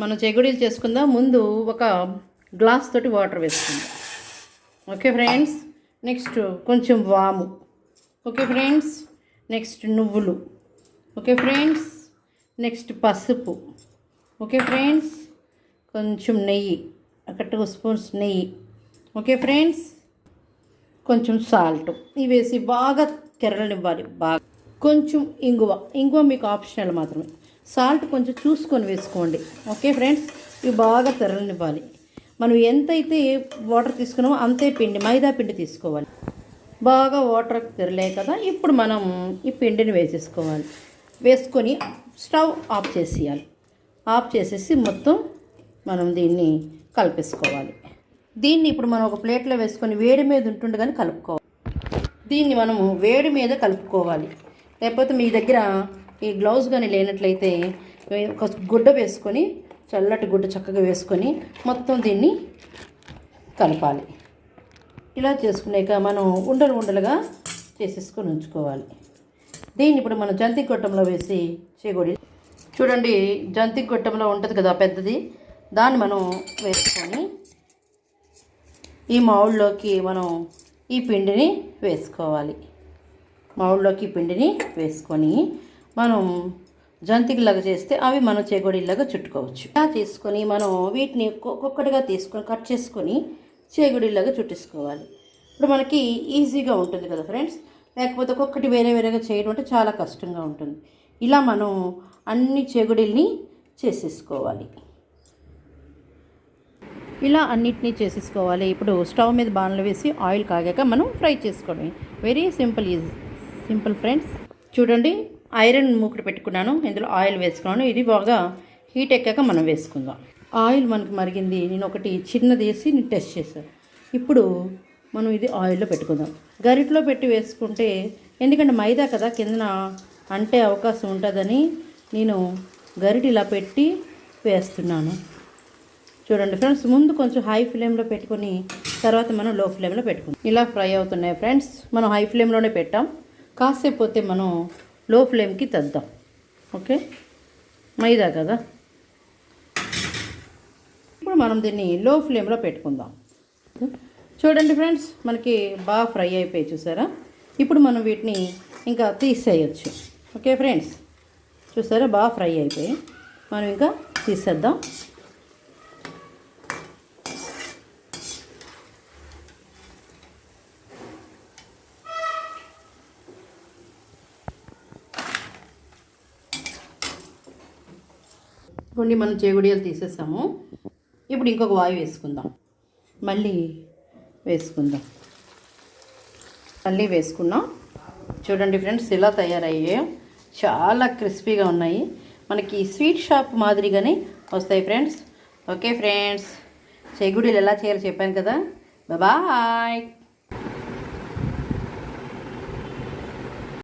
మనం చెగుడీలు చేసుకుందాం. ముందు ఒక గ్లాస్ తోటి వాటర్ వేసుకుందాం. Okay friends? నెక్స్ట్ కొంచెం వాము. Okay friends? నెక్స్ట్ నువ్వులు. Okay friends? నెక్స్ట్ పసుపు. Okay friends? కొంచెం నెయ్యి. ఒక టూ స్పూన్స్ నెయ్యి. Okay friends? కొంచెం సాల్ట్. ఇవి వేసి బాగా కెరలనివ్వాలి బాగా. కొంచెం ఇంగువ. ఇంగువ మీకు ఆప్షనల్ మాత్రమే. సాల్ట్ కొంచెం చూసుకొని వేసుకోండి. Okay friends? ఇవి బాగా తెరలనివ్వాలి. మనం ఎంతైతే వాటర్ తీసుకున్నామో అంతే పిండి మైదా పిండి తీసుకోవాలి. బాగా వాటర్ తెరలే కదా ఇప్పుడు మనం ఈ పిండిని వేసేసుకోవాలి. వేసుకొని స్టవ్ ఆఫ్ చేసేయాలి. ఆఫ్ చేసేసి మొత్తం మనం దీన్ని కలిపేసుకోవాలి. దీన్ని ఇప్పుడు మనం ఒక ప్లేట్లో వేసుకొని వేడి మీద ఉంటుండగానే కలుపుకోవాలి. దీన్ని మనము వేడి మీద కలుపుకోవాలి. లేకపోతే మీ దగ్గర ఈ గ్లౌజ్ కానీ లేనట్లయితే ఒక గుడ్డ వేసుకొని చల్లటి గుడ్డ చక్కగా వేసుకొని మొత్తం దీన్ని కలపాలి. ఇలా చేసుకున్నాక మనం ఉండలు ఉండలుగా చేసేసుకొని ఉంచుకోవాలి. దీన్ని ఇప్పుడు మనం జంతి గొట్టంలో వేసి చేగొడి చూడండి జంతి గొట్టంలో ఉంటుంది కదా పెద్దది. దాన్ని మనం వేసుకొని ఈ మౌల్లోకి మనం ఈ పిండిని వేసుకోవాలి. మౌల్లోకి పిండిని వేసుకొని మనం జంతికలాగా చేస్తే అవి మనం చేగొడిలాగా చుట్టుకోవచ్చు. ఇలా తీసుకొని మనం వీటిని ఒక్కొక్కటిగా తీసుకొని కట్ చేసుకొని చేగుడిలాగా చుట్టేసుకోవాలి. ఇప్పుడు మనకి ఈజీగా ఉంటుంది కదా ఫ్రెండ్స్. లేకపోతే ఒక్కొక్కటి వేరే వేరేగా చేయడం అంటే చాలా కష్టంగా ఉంటుంది. ఇలా మనం అన్ని చేగుడిల్ని చేసేసుకోవాలి. ఇలా అన్నిటినీ చేసేసుకోవాలి. ఇప్పుడు స్టవ్ మీద బాణలు వేసి ఆయిల్ కాగాక మనం ఫ్రై చేసుకోవడం very simple easy simple friends. చూడండి. ఐరన్ మూకుడు పెట్టుకున్నాను ఇందులో ఆయిల్ వేసుకున్నాను. ఇది బాగా హీట్ ఎక్కాక మనం వేసుకుందాం. ఆయిల్ మనకు మరిగింది నేను ఒకటి చిన్నది వేసి నేను టెస్ట్ చేశాను ఇప్పుడు మనం ఇది ఆయిల్లో పెట్టుకుందాం. గరిటలో పెట్టి వేసుకుంటే ఎందుకంటే మైదా కదా కిందన అంటే అవకాశం ఉంటుందని నేను గరిట ఇలా పెట్టి వేస్తున్నాను. చూడండి ఫ్రెండ్స్ ముందు కొంచెం హై ఫ్లేమ్లో పెట్టుకొని తర్వాత మనం లో ఫ్లేమ్లో పెట్టుకుందాం. ఇలా ఫ్రై అవుతున్నాయి ఫ్రెండ్స్. మనం హై ఫ్లేమ్లోనే పెట్టాం. కాసేపు పోతే మనం లో ఫ్లేమ్కి తెద్దాం ఓకే? మైదా కదా? ఇప్పుడు మనం దీన్ని లో ఫ్లేమ్లో పెట్టుకుందాం. చూడండి ఫ్రెండ్స్ మనకి బాగా ఫ్రై అయిపోయి చూసారా? ఇప్పుడు మనం వీటిని ఇంకా తీసేయచ్చు. Okay friends? చూసారా? బాగా ఫ్రై అయిపోయి మనం ఇంకా తీసేద్దాం. కొన్ని మనం చేగుడియాలు తీసేసాము. ఇప్పుడు ఇంకొక వాయు వేసుకుందాం. మళ్ళీ వేసుకుందాం. మళ్ళీ వేసుకున్నాం. చూడండి ఫ్రెండ్స్ ఇలా తయారయ్యాయి చాలా క్రిస్పీగా ఉన్నాయి. మనకి స్వీట్ షాప్ మాదిరిగానే వస్తాయి ఫ్రెండ్స్. ఓకే ఫ్రెండ్స్ చేగుడీలు ఎలా చేయాలో చెప్పాను కదా. బాయ్.